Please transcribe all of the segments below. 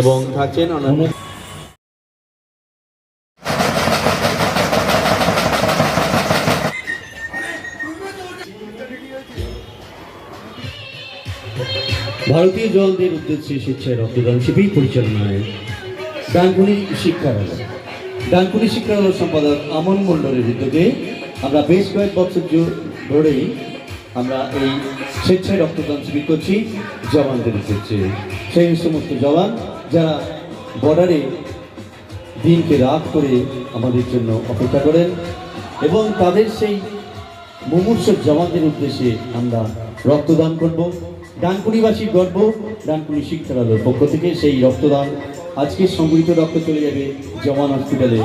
এবং থাকছেন ভারতীয় জলদের উদ্দেশ্যে স্বেচ্ছায় রক্তদান শিবির পরিচালনায় ডানকুনি শিক্ষালয় ডানকুনি শিক্ষালয় সম্পাদক আমন মণ্ডলের উদ্যোগে আমরা বেশ কয়েক বছর ধরেই আমরা এই স্বেচ্ছায় রক্তদান শিবির করছি জওয়ানদের উদ্দেশ্যে। সেই সমস্ত জওয়ান যারা বর্ডারে দিনকে রাত করে আমাদের জন্য অপেক্ষা করেন এবং তাদের সেই মুমূর্ষ জওয়ানদের উদ্দেশ্যে আমরা রক্তদান করব। ডানকুনিবাসীর গর্ব, ডানকুনি শিক্ষালয়ের পক্ষ থেকে সেই রক্তদান। আজকে সংগৃহীত রক্ত চলে যাবে জওয়ান হসপিটালে।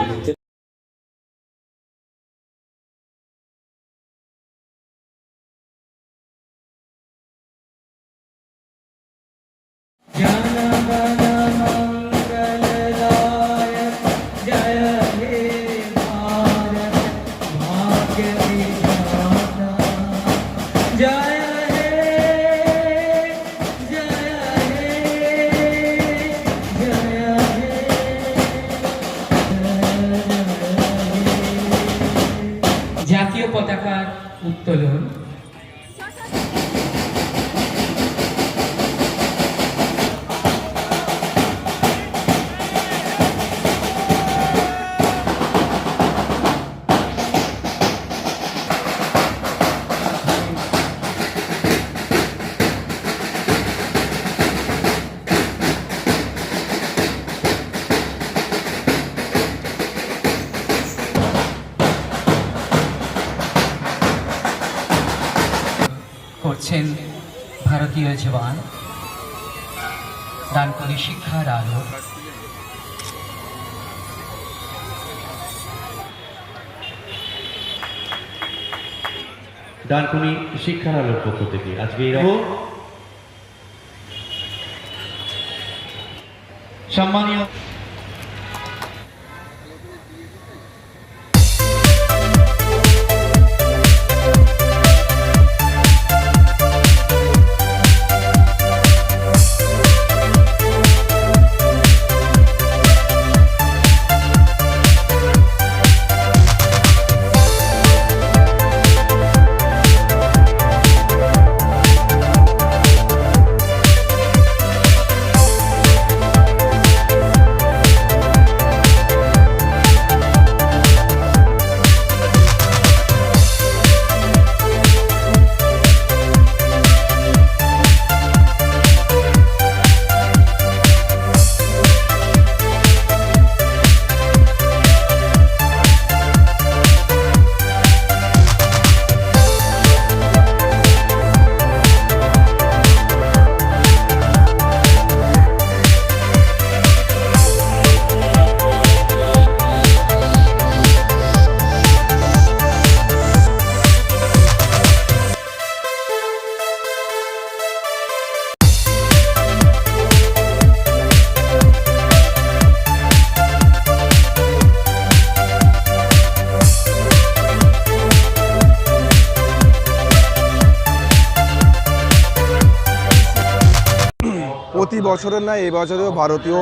जय জাতীয় পতাকার উত্তোলন। করছেন ভারতীয় জওয়ান ডানকুনি শিক্ষার আলো ডানকুনি শিক্ষালয়ের পক্ষ থেকে আজকে এই রকম। সম্মানীয় প্রতি বছরের নয় এই বছরেও ভারতীয়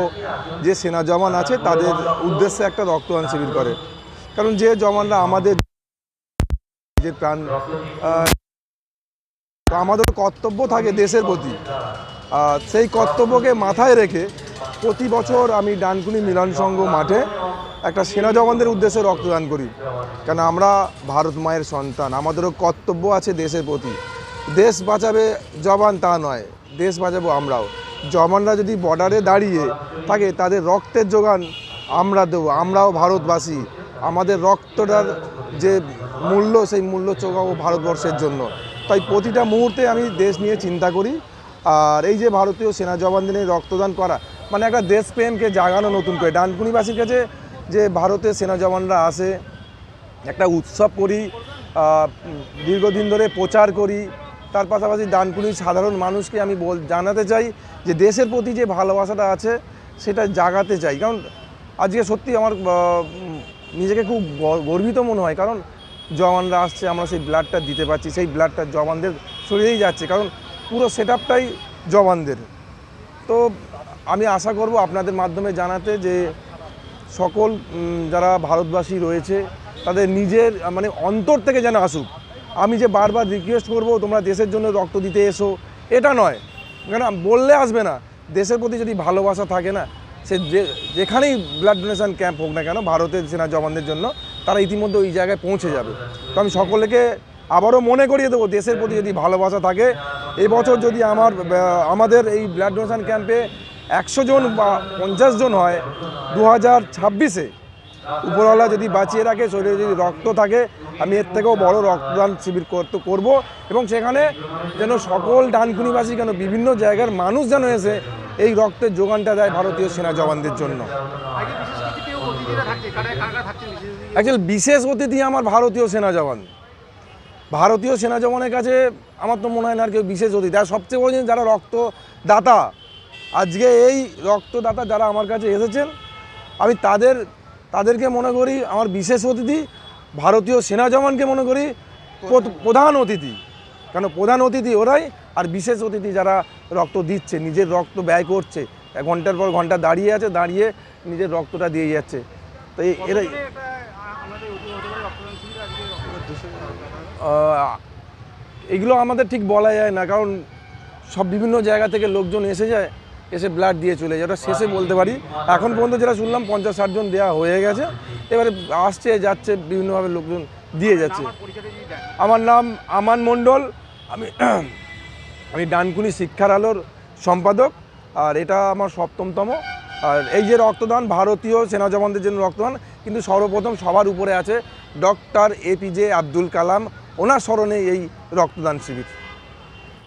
যে সেনা জওয়ান আছে, তাদের উদ্দেশ্যে একটা রক্তদান শিবির করে। কারণ যে জওয়ানরা আমাদের যে প্রাণ আমাদের কর্তব্য থাকে দেশের প্রতি। সেই কর্তব্যকে মাথায় রেখে প্রতি বছর আমি ডানকুনি মিলন সংঘ মাঠে একটা সেনা জওয়ানদের উদ্দেশ্যে রক্তদান করি। কেন আমরা ভারত মায়ের সন্তান, আমাদেরও কর্তব্য আছে দেশের প্রতি। দেশ বাঁচাবে জবান তা নয়, দেশ বাঁচাবো আমরাও। জওয়ানরা যদি বর্ডারে দাঁড়িয়ে থাকে, তাদের রক্তের যোগান আমরা দেবো, আমরাও ভারতবাসী। আমাদের রক্তটার যে মূল্য, সেই মূল্য চোখাবো ভারতবর্ষের জন্য। তাই প্রতিটা মুহূর্তে আমি দেশ নিয়ে চিন্তা করি। আর এই যে ভারতীয় সেনা জওয়ানদের রক্তদান করা মানে একটা দেশপ্রেমকে জাগানো নতুন করে। ডানকুনিবাসীর কাছে যে ভারতের সেনা জওয়ানরা আসে, একটা উৎসব করি দীর্ঘদিন ধরে প্রচার করি তার পাশাপাশি ডানকুনির সাধারণ মানুষকে আমি বল জানাতে চাই যে দেশের প্রতি যে ভালোবাসাটা আছে, সেটা জাগাতে চাই। কারণ আজকে সত্যি আমার নিজেকে খুব গর্বিত মনে হয়। কারণ জওয়ানরা আসছে, আমরা সেই ব্লাডটা দিতে পারছি, সেই ব্লাডটা জওয়ানদের শরীরেই যাচ্ছে। কারণ পুরো সেট আপটাই জওয়ানদের। তো আমি আশা করব আপনাদের মাধ্যমে জানাতে যে সকল যারা ভারতবাসী রয়েছে, তাদের নিজের মানে অন্তর থেকে যেন আসুক। আমি যে বারবার রিকোয়েস্ট করব, তোমরা দেশের জন্য রক্ত দিতে এসো। এটা নয়। কেন বললে আসবে না। দেশের প্রতি যদি ভালোবাসা থাকে না, সে যেখানেই ব্লাড ডোনেশান ক্যাম্প হোক না কেন, ভারতের সেনা জওয়ানদের জন্য, তারা ইতিমধ্যে ওই জায়গায় পৌঁছে যাবে। তো আমি সকলকে আবারও মনে করিয়ে দেবো, দেশের প্রতি যদি ভালোবাসা থাকে, এবছর যদি আমার আমাদের এই ব্লাড ডোনেশান ক্যাম্পে একশো জন বা পঞ্চাশ জন হয় দু হাজার ছাব্বিশে উপরওয়ালা যদি বাঁচিয়ে রাখে, শরীরে যদি রক্ত থাকে আমি এর থেকেও বড় রক্তদান শিবির করতে করব এবং সেখানে যেন সকল ডানকুনিবাসী কেন বিভিন্ন জায়গার মানুষ যেন এসে এই রক্তের যোগানটা দেয় ভারতীয় সেনা জওয়ানদের জন্য। অ্যাকচুয়ালি বিশেষ অতিথি আমার ভারতীয় সেনা জওয়ান। ভারতীয় সেনা জওয়ানের কাছে আমার তো মনে হয় না আর কেউ বিশেষ অতিথি। আর সবচেয়ে বড় জিনিস যারা রক্তদাতা আজকে এই রক্তদাতা যারা আমার কাছে এসেছেন আমি তাদের তাদেরকে মনে করি আমার বিশেষ অতিথি। ভারতীয় সেনা জওয়ানকে মনে করি প্রধ- প্রধান অতিথি। কেন প্রধান অতিথি ওরাই আর বিশেষ অতিথি যারা রক্ত দিচ্ছে নিজের রক্ত ব্যয় করছে এক ঘণ্টার পর ঘণ্টা দাঁড়িয়ে আছে দাঁড়িয়ে নিজের রক্তটা দিয়ে যাচ্ছে। তো এরাই এগুলো আমাদের ঠিক বলা যায় না কারণ সব বিভিন্ন জায়গা থেকে লোকজন এসে যায় এসে ব্লাড দিয়ে চলে যায়। ওটা শেষে বলতে পারি। এখন পর্যন্ত যেটা শুনলাম, পঞ্চাশ ষাট জন দেওয়া হয়ে গেছে। এবারে আসছে, যাচ্ছে, বিভিন্নভাবে লোকজন দিয়ে যাচ্ছে। আমার নাম আমান মণ্ডল। আমি আমি ডানকুনি শিক্ষার আলোর সম্পাদক। আর এটা আমার সপ্তমতম। আর এই যে রক্তদান, ভারতীয় সেনা জওয়ানদের জন্য রক্তদান, কিন্তু সর্বপ্রথম সবার উপরে আছে ডক্টর এপিজে আব্দুল কালাম। ওনার স্মরণে এই রক্তদান শিবির।